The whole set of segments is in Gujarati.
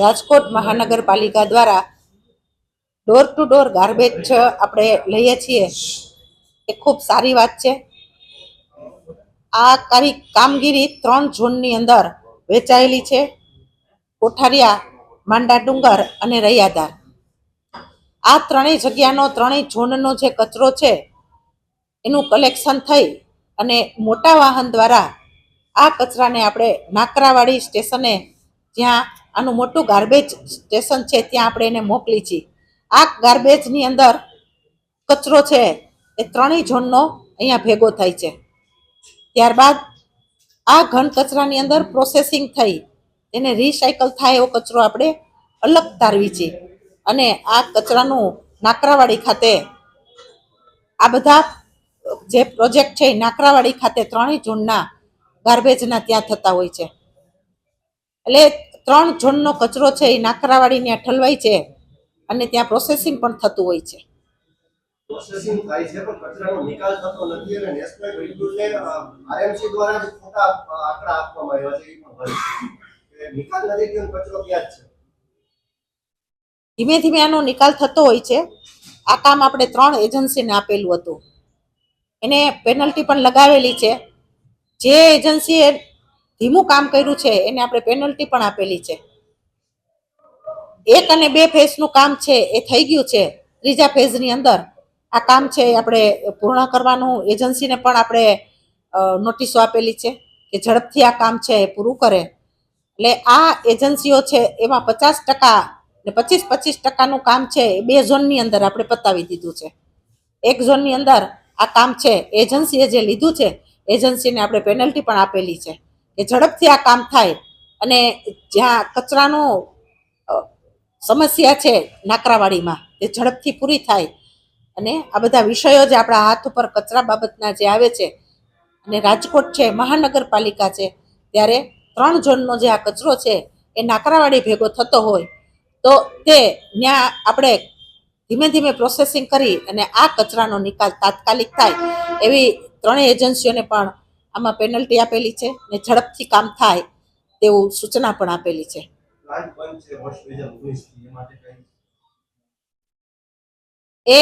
રાજકોટ મહાનગરપાલિકા દ્વારા ડોર ટુ ડોર ગાર્બેજ આપણે લઈએ છીએ. એ ખૂબ સારી વાત છે. આ કારી કામગીરી ત્રણ ઝોનની અંદર વેચાયેલી છે. કોઠારિયા, માંડા ડુંગર અને રૈયાદાર આ ત્રણેય જગ્યાનો, ત્રણેય ઝોનનો જે કચરો છે, એનું કલેક્શન થઈ અને મોટા વાહન દ્વારા આ કચરાને આપણે નાકરાવાડી સ્ટેશને જ્યાં આનું મોટું ગાર્બેજ સ્ટેશન છે, ત્યાં આપણે એને મોકલી છીએ. આ ગાર્બેજની અંદર કચરો છે, એ ત્રણેય ઝોનનો અહીંયા ભેગો થાય છે. ત્યારબાદ આ ઘન કચરાની અંદર પ્રોસેસિંગ થઈ, એને રિસાયકલ થાય એવો કચરો આપણે અલગ તારવી છીએ. અને આ કચરાનું નાકરાવાડી ખાતે આ બધા જે પ્રોજેક્ટ છે, એ નાકરાવાડી ખાતે ત્રણેય ઝોનના ગાર્બેજના ત્યાં થતા હોય છે. એટલે ત્રણ ઝોનનો કચરો છે એ નાકરાવાડી ત્યાં ઠલવાય છે અને ત્યાં પ્રોસેસિંગ પણ થતું હોય છે. પ્રોસેસિંગ થાય છે પણ કચરાનો નિકાલ થતો નથી અને નેશનલ ગ્રીડને આરએમસી દ્વારા જ ખોટા આંકડા આપવામાં આવ્યા છે એ પણ હોય છે. નિકાલ નથી થયો કચરો ત્યાં છે? ધીમે ધીમે આનો નિકાલ થતો હોય છે. આ કામ આપણે ત્રણ એજન્સીને આપેલું હતું. એને પેનલ્ટી પણ લગાવેલી છે. જે એજન્સીએ ધીમું કામ કર્યું છે, એને આપણે પેનલ્ટી પણ આપેલી છે. એક અને બે ફેઝનું કામ છે, એ થઈ ગયું છે. ત્રીજા ફેઝની અંદર આ કામ છે એ આપણે પૂર્ણ કરવાનું. એજન્સીને પણ આપણે નોટિસો આપેલી છે કે ઝડપથી આ કામ છે એ પૂરું કરે. એટલે આ એજન્સીઓ છે, એમાં પચાસ ટકા ને પચીસ પચીસ ટકાનું કામ છે, એ બે ઝોનની અંદર આપણે પતાવી દીધું છે. એક ઝોનની અંદર આ કામ છે એજન્સીએ જે લીધું છે એજન્સીને આપણે પેનલ્ટી પણ આપેલી છે. કે ઝડપથી આ કામ થાય. અને જ્યાં કચરાનો સમસ્યા છે નાકરાવાડીમાં, એ ઝડપથી પૂરી થાય. અને આ બધા વિષયો જે આપણા હાથ ઉપર કચરા બાબતના જે આવે છે, અને રાજકોટ છે, મહાનગરપાલિકા છે, ત્યારે ત્રણ ઝોનનો જે આ કચરો છે, એ નાકરાવાડી ભેગો થતો હોય, તો તે ત્યાં આપણે ધીમે ધીમે પ્રોસેસિંગ કરી અને આ કચરાનો નિકાલ તાત્કાલિક થાય, એવી ત્રણેય એજન્સીઓને પણ આમાં પેનલ્ટી આપેલી છે ને ઝડપથી કામ થાય તેવું સૂચના પણ આપેલી છે. એ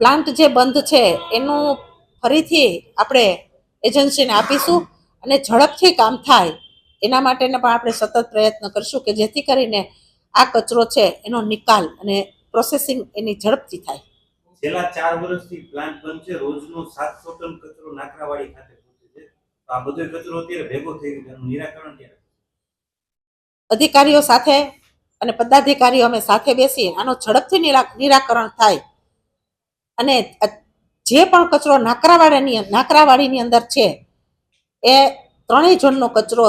પ્લાન્ટ જે બંધ છે, એનું ફરીથી આપણે એજન્સીને આપીશું અને ઝડપથી કામ થાય એના માટેને પણ આપણે સતત પ્રયત્ન કરશું કે જેથી કરીને આ કચરો છે એનો નિકાલ અને પ્રોસેસિંગ એની ઝડપથી થાય. છેલ્લા ચાર વર્ષથી પ્લાન્ટ બંધ છે, રોજનો સાતસો ટન કચરો નાકરાવાડી ખાતે આ બધો કચરો અત્યારે ભેગો થઈ ગયો એનું નિરાકરણ ક્યારે અધિકારીઓ સાથે અને પદાધિકારીઓ અમે સાથે બેસી આનો ઝડપથી નિરાકરણ થાય. અને જે પણ કચરો નાકરાવાડાની નાકરાવાડીની અંદર છે એ ત્રણેય ઝોનનો કચરો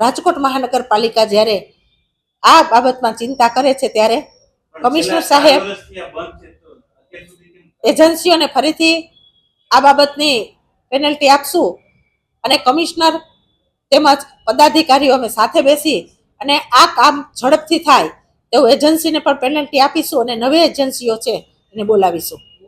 રાજકોટ મહાનગરપાલિકા જ્યારે આ બાબતમાં ચિંતા કરે છે ત્યારે કમિશનર સાહેબ- એજન્સીઓને ફરીથી આ બાબતની પેનલ્ટી આપશું. અને કમિશનર તેમજ પદાધિકારીઓ અમે સાથે બેસી અને આ કામ ઝડપથી થાય તેવું એજન્સીને પણ પેનલ્ટી આપીશું અને નવી એજન્સીઓ છે એને બોલાવીશું.